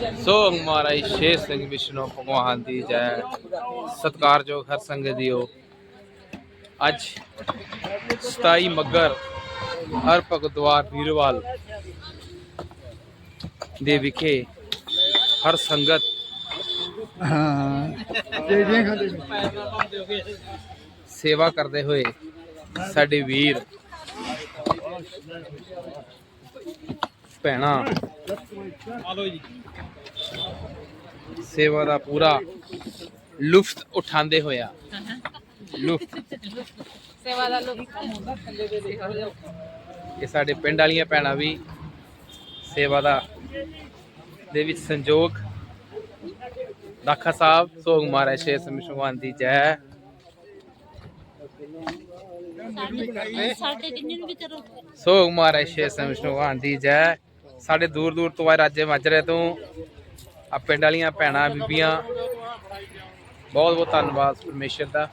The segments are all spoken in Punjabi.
ਸੋ ਮਹਾਰਾਜ ਸ਼ੇਰ ਸਿੰਘ ਵਿਸ਼ਨੂੰ ਭਗਵਾਨ ਦੀ ਜੈ। ਸਤਕਾਰਯੋਗ ਹਰ ਸੰਗਤ ਜੀਓ ਅੱਜ 27 ਮੱਗਰ ਹਰ ਭਗਤਵਾਰ ਵੀਰਵਾਲ ਦੇ ਵਿਖੇ ਹਰ ਸੰਗਤ ਸੇਵਾ ਕਰਦੇ ਹੋਏ ਸਾਡੇ ਵੀਰ ਭੈਣਾ। ਸੇਵਾ ਦਾ ਪੂਰਾ ਲੁਫਤ ਉਠਾਉਂਦੇ ਹੋਇਆ। ਲੁਫਤ। ਸੇਵਾ ਦਾ ਲੋਕ ਇਹ ਸਾਡੇ ਪਿੰਡ ਵਾਲੀਆਂ ਭੈਣਾਂ ਵੀ ਸੇਵਾ ਦਾ ਦੇ ਵਿੱਚ ਸੰਜੋਗ। ਦਾਖਾ ਸਾਹਿਬ ਸੋਗ ਮਹਾਰਾਜ ਸ਼ੇਰ ਸਿੰਘ ਭਗਵਾਨ ਦੀ ਜੈ। ਸਾਡੇ ਕਿੰਨੇ ਨੂੰ ਵੀ ਕਰੋ। ਸੋਗ ਮਹਾਰਾਜ ਸ਼ੇਰ ਵਿਸ਼ਨੂੰ ਭਗਵਾਨ ਦੀ ਜੈ। ਸਾਡੇ ਦੂਰ ਦੂਰ ਤੋਂ ਆਏ ਰਾਜੇ ਮਾਜਰੇ ਤੋਂ। ਆ ਪਿੰਡ ਵਾਲੀਆਂ ਭੈਣਾਂ, ਬੀਬੀਆਂ, ਬਹੁਤ ਬਹੁਤ ਧੰਨਵਾਦ ਪਰਮੇਸ਼ਰ ਦਾ,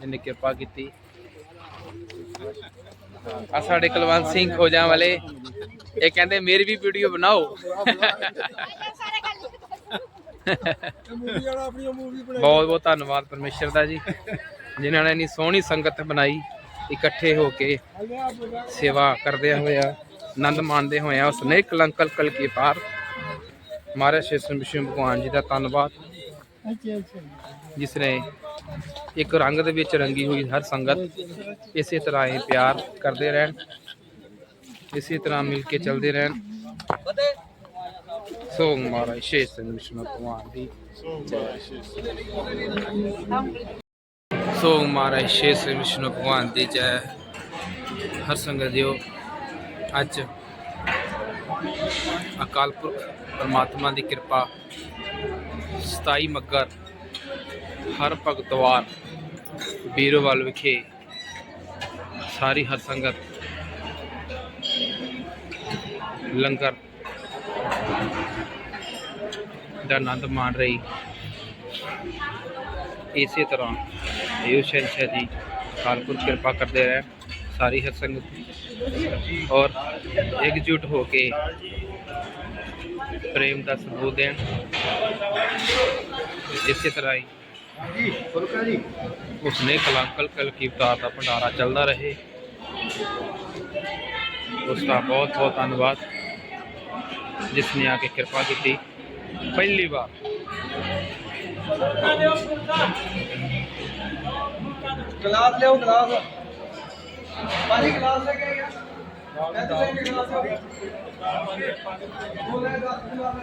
ਜਿਨੇ ਕਿਰਪਾ ਕੀਤੀ। ਆ ਸਾਡੇ ਕੁਲਵੰਤ ਸਿੰਘ ਖੋਜਾਂ ਵਾਲੇ, ਇਹ ਕਹਿੰਦੇ, ਮੇਰੀ ਵੀ ਵੀਡੀਓ ਬਣਾਓ। ਬਹੁਤ ਬਹੁਤ ਧੰਨਵਾਦ ਪਰਮੇਸ਼ਰ ਦਾ ਜੀ, ਜਿਨ੍ਹਾਂ ਨੇ ਇੰਨੀ ਸੋਹਣੀ ਸੰਗਤ ਬਣਾਈ, ਇਕੱਠੇ ਹੋ ਕੇ ਸੇਵਾ ਕਰਦੇ ਹੋਇਆ ਆਨੰਦ ਮਾਣਦੇ ਹੋਇਆ ਉਸ ਨੇ ਕਲੰਕਲ ਕਲ ਕੀ ਪਾਰ। ਮਹਾਰਾਜ ਸ਼੍ਰੀ ਸਿੰਘ ਵਿਸ਼ਨੂੰ ਭਗਵਾਨ ਜੀ ਦਾ ਧੰਨਵਾਦ। ਅੱਛਾ ਜਿਸ ਨੇ ਇੱਕ ਰੰਗ ਦੇ ਵਿੱਚ ਰੰਗੀ ਹੋਈ ਹਰ ਸੰਗਤ ਇਸੇ ਤਰ੍ਹਾਂ ਹੀ ਪਿਆਰ ਕਰਦੇ ਰਹਿਣ, ਇਸੇ ਤਰ੍ਹਾਂ ਮਿਲ ਕੇ ਚੱਲਦੇ ਰਹਿਣ। ਸੋ ਮਹਾਰਾਜ ਸ਼੍ਰੀ ਸਿੰਘ ਵਿਸ਼ਨੂੰ ਭਗਵਾਨ ਦੀ ਸੋ ਮਹਾਰਾਜ ਸ਼੍ਰੀ ਵਿਸ਼ਨੂੰ ਭਗਵਾਨ ਦੀ ਜੈ। ਹਰ ਸੰਗਤ ਦਿਓ। ਅੱਜ ਅਕਾਲ ਪੁਰਖ ਪਰਮਾਤਮਾ ਦੀ ਕਿਰਪਾ 27 ਮੱਗਰ ਹਰ ਭਗਤਵਾਰ ਵੀਰੋਵਾਲ ਵਿਖੇ ਸਾਰੀ ਹਰ ਸੰਗਤ ਲੰਗਰ ਦਾ ਆਨੰਦ ਮਾਣ ਰਹੀ। ਇਸੇ ਤਰ੍ਹਾਂ ਇਹ ਸ਼ਹਿਨशाह ਜੀ ਕਾਲਪੁਰ ਕਿਰਪਾ ਕਰਦੇ ਰਹਿਣ ਸਾਰੀ ਹਰ ਸੰਗਤ ਔਰ ਇਕਜੁੱਟ ਹੋ ਕੇ ਪ੍ਰੇਮ ਦਾ ਸਬੂਤ ਦੇਣ ਇਸੇ ਤਰ੍ਹਾਂ ਹੀ ਫੁਲਕਾ ਜੀ ਉਸਨੇ ਕਲਾਕਲ ਕਲ ਕੀ ਅਵਤਾਰ ਦਾ ਭੰਡਾਰਾ ਚੱਲਦਾ ਰਹੇ ਉਸ ਦਾ ਬਹੁਤ ਬਹੁਤ ਧੰਨਵਾਦ ਜਿਸ ਨੇ ਆ ਕੇ ਕਿਰਪਾ ਕੀਤੀ ਪਹਿਲੀ ਵਾਰ ਗਲਾਸ ਲਿਆਓ ਗਲਾਸ ਪਾਣੀ ਗਲਾਸ ਲੈ ਕੇ ਆਇਆ ਮੈਂ ਤਾਂ ਲੈ ਕੇ ਗਲਾਸ ਆ ਗਿਆ ਬੋਲੇ 10 ਗਲਾਸ